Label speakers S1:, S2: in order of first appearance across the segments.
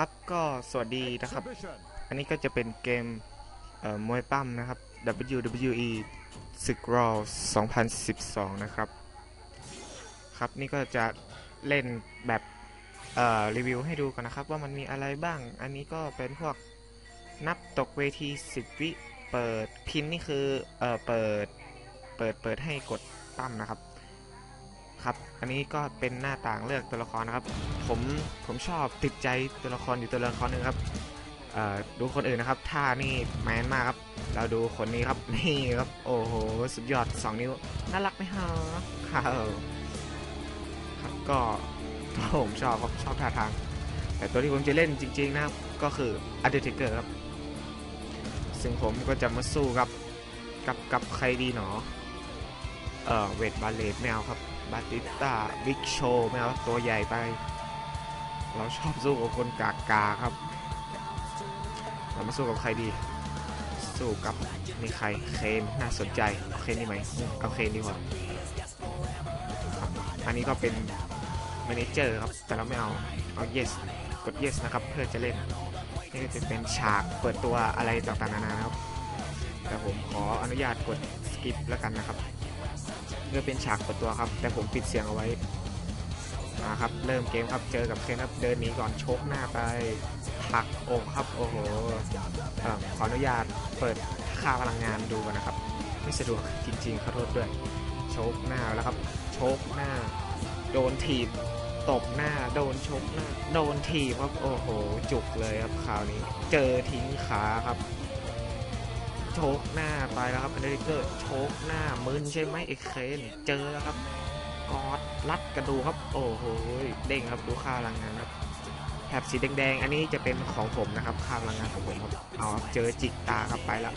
S1: ครับก็สวัสดีนะครับ อันนี้ก็จะเป็นเกมเมวยปั้มนะครับ WWE ศึก Raw 2012 นะครับ ครับนี่ก็จะเล่นแบบรีวิวให้ดูกันนะครับ ว่ามันมีอะไรบ้าง อันนี้ก็เป็นพวกนับตกเวที 10 วิ เปิดพินนี่คือเอ่อเปิดเปิดเปิดให้กดปั้มนะครับ ครับ อันนี้ก็เป็นหน้าต่างเลือกตัวละครนะครับ ผมผมชอบติดใจตัวละครอยู่ตัวละครหนึ่งครับดูคนอื่นนะครับท่านี่แมนมากครับ เราดูคนนี้ครับนี่ครับ โอ้โห สุดยอด 2 นิ้ว น่ารักไหมฮะครับครับก็ผมชอบครับชอบท่าทาง แต่ตัวที่ผมจะเล่นจริง ๆ นะครับ ก็คืออันเดอร์เทเกอร์ครับ ซึ่งผมก็จะมาสู้กับกับกับใครดีหนอ เอ่อเวทบาเลตแมวครับ บาติสตาบิ๊กโชว์แมวตัวใหญ่ไป เราชอบสู้กับคนกากาครับ เรามาสู้กับใครดี สู้กับนี่ใคร เคนน่าสนใจ เอาเคนดีไหมอืมเอาเคนดีกว่า อันนี้ก็เป็น m ม n นเจอร์ครับ แต่เราไม่เอา เอา yes กด yes นะครับ เพื่อจะเล่น นี่จะเป็นฉากเปิดตัวอะไรต่างๆนานานะครับ แต่ผมขออนุญาตกด skip แล้วกันนะครับ เพื่อเป็นฉากเปิดตัวครับ แต่ผมปิดเสียงเอาไว้มาครับ เริ่มเกมครับ เจอกับเคนครับ เดินหนีก่อนชกหน้าไปผลักอกครับ โอ้โหอขออนุญาตเปิดค่าพลังงานดูกันนะครับ ไม่สะดวกจริงๆขอโทษด้วยโชกหน้าแล้วครับโชกหน้า โดนถีบ ตบหน้า โดนชกหน้า โดนถีบครับ โอ้โห จุกเลยครับคราวนี้ เจอทิ้งขาครับ โชกหน้าไปแล้วครับอันเดอร์เกอร์โชกหน้ามึนใช่ไหมเอ็กเคนเจอแล้วครับกอดรัดกระดูครับ โอ้โหเด้งครับดูค่าพลังงานครับแถบสีแดงๆ อันนี้จะเป็นของผมนะครับค่าพลังงานของผมครับเอาเจอจิกตาครับไปแล้ว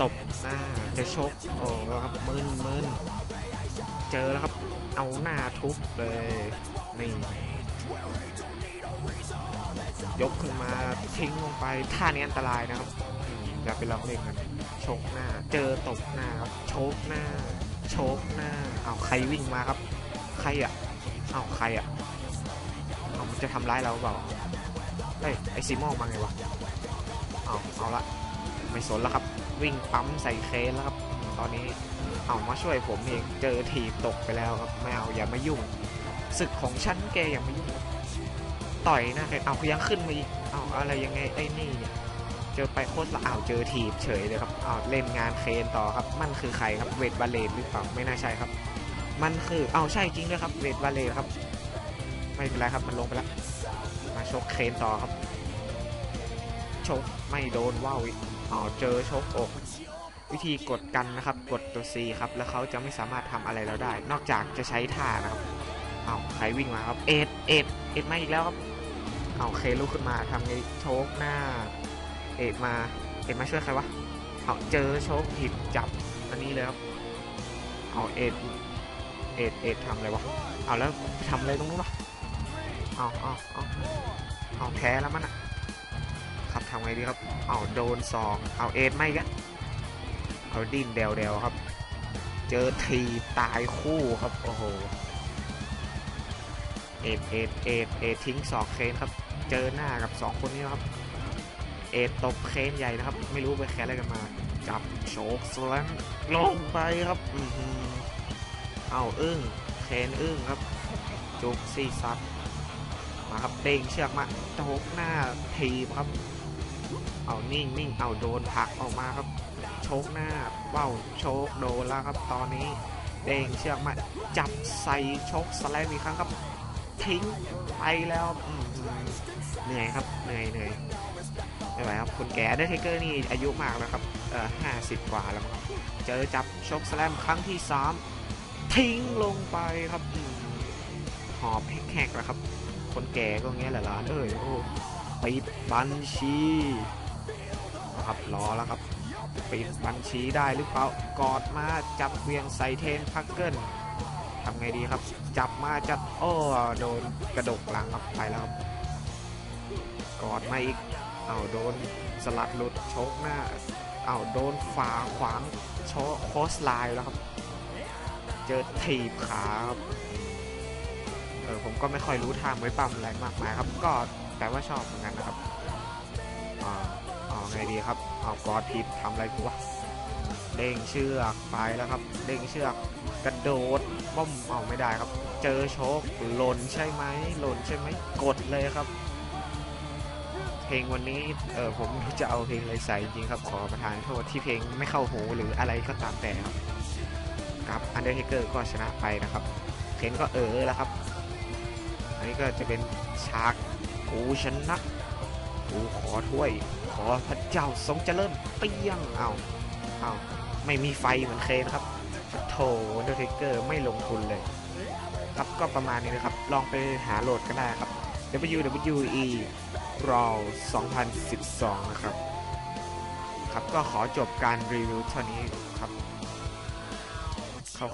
S1: ตบหน้าจะชกโอ้ครับมึนมึนเจอแล้วครับ เอาหน้าทุบเลยนี่ยกขึ้นมาทิ้งลงไปท่านี้อันตรายนะครับอย่าไปลองเล่นกัน ชกหน้า เจอตบหน้าครับชกหน้าชกหน้าเอาใครวิ่งมาครับ ใครอะเอาใครอะเอามันจะทำร้ายเราเปล่าเฮ้ยไอซีโมอมาไงวะเอาเอาละไม่สนแล้วครับ วิ่งปั๊มใส่เคสแล้วครับ ตอนนี้เอามาช่วยผมเองเจอทีตกไปแล้วครับไม่เอาอย่ามายุ่งศึกของฉันแกอย่ามายุ่งต่อยหนะเอายังขึ้นมาอีกเอาอะไรยังไงไอ้นี่เนี่ย เจอไปโคตรละอ้าวเจอทีบเฉยเลยครับอ้าวเล่นงานเคนต่อครับ มันคือใครครับเวทบาเลตหรือเปล่าไม่น่าใช่ครับ มันคืออ้าวใช่จริงด้วยครับเวทบาเลตครับ ไม่เป็นไรครับมันลงไปแล้วมาชกเคนต่อครับ ชกไม่โดนว่าวอ้าวเจอชกอกวิธีกดกันนะครับ กดตัว C ครับ แล้วเขาจะไม่สามารถทำอะไรเราได้ นอกจากจะใช้ท่านะครับ เอาใครวิ่งมาครับ เอ็ดเอ็ดเอ็ดมาอีกแล้วครับ เอาเคลุกขึ้นมาทำไงโชกหน้า เอ็ดมาเอ็ดมาช่วยใครวะเอาเจอโชคผิดจับอันนี้เลยครับเอาเอ็ดเอ็ดเอ็ดทำอะไรวะเอาแล้วทำอะไรตรงนู้นวะเอาเอาเอาเอาแพ้แล้วมันอะครับทำไงดีครับเอาโดนสองเอาเอ็ดไม่กะเอาดิ้นเดวเดวครับ เจอทีตายคู่ครับโอ้โหเอ็ดเอ็ดเอ็ดเอ็ดทิ้งสองเคนครับ เจอหน้ากับสองคนนี้ครับ เอ็ดตบเคนใหญ่นะครับ ไม่รู้ไปแค่อะไรกันมาจับโชกสแลมลงไปครับอือหือเอาอึ้งเคนอึ้งครับ จุกซี่ซัดมาครับเด้งเชือกมาโจกหน้าทีครับ เอานิ่งนิ่งเอาโดนผลักออกมาครับ โชกหน้าเบ้าโชกโดนแล้วครับ ตอนนี้เด้งเชือกมาจับใส่โชกสแลมอีกครั้งครับ ทิ้งไปแล้วเหนื่อยครับเหนื่อยเหนื่อย ไม่ไหวครับคนแก่เดอร์เทเกอร์นี่อายุมากแล้วครับเอ่อห้าสิบกว่าแล้วครับเจอจับโชกสแลมครั้งที่สามทิ้งลงไปครับหอบแหกๆแล้วครับ คนแก่ก็เงี้ยแหละร้านเอ้ยโอ้ปิดบัญชีนะครับรอแล้วครับปิดบัญชีได้หรือเปล่ากอดมาจับเวียงใส่เทนพักเกิลทำไงดีครับ จับมาจัดโอ้โดนกระดกหลังครับไปแล้วครับกอดมาอีก เอาโดนสลัดหลุดชกหน้าเอาโดนฝ่าขวางชกโคสไลน์แล้วครับ เจอถีบขาครับเออผมก็ไม่ค่อยรู้ทางไว้ปั๊มอะไรมากมายครับ ก็แต่ว่าชอบเหมือนกันนะครับอ่าเอาไงดีครับเอากอดผิดทำอะไรกูวะเด้งเชือกไปแล้วครับ เด้งเชือกกระโดดป้อมเอาไม่ได้ครับ เจอโชกหล่นใช่ไหมหล่นใช่ไหมกดเลยครับ เพลงวันนี้เออผมจะเอาเพลงอะไรใส่จริงครับ ขอประทานโทษที่เพลงไม่เข้าหูหรืออะไรก็ตามแต่ครับครับอันเดอร์เทเกอร์ก็ชนะไปนะครับเคนก็เออแล้วครับ อันนี้ก็จะเป็นฉากกูชนะกูขอถ้วย ขอพระเจ้าทรงเจริญเปี้ยงเอาเอาไม่มีไฟเหมือนเคนครับโถอันเดอร์เทเกอร์ไม่ลงทุนเลย ครับก็ประมาณนี้นะครับ ลองไปหาโหลดกันได้ครับ WWE Raw 2012 นะครับ ครับก็ขอจบการรีวิวเท่านี้ครับ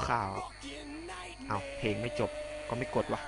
S1: คร่าวๆเอาเพลงไม่จบก็ไม่กดวะ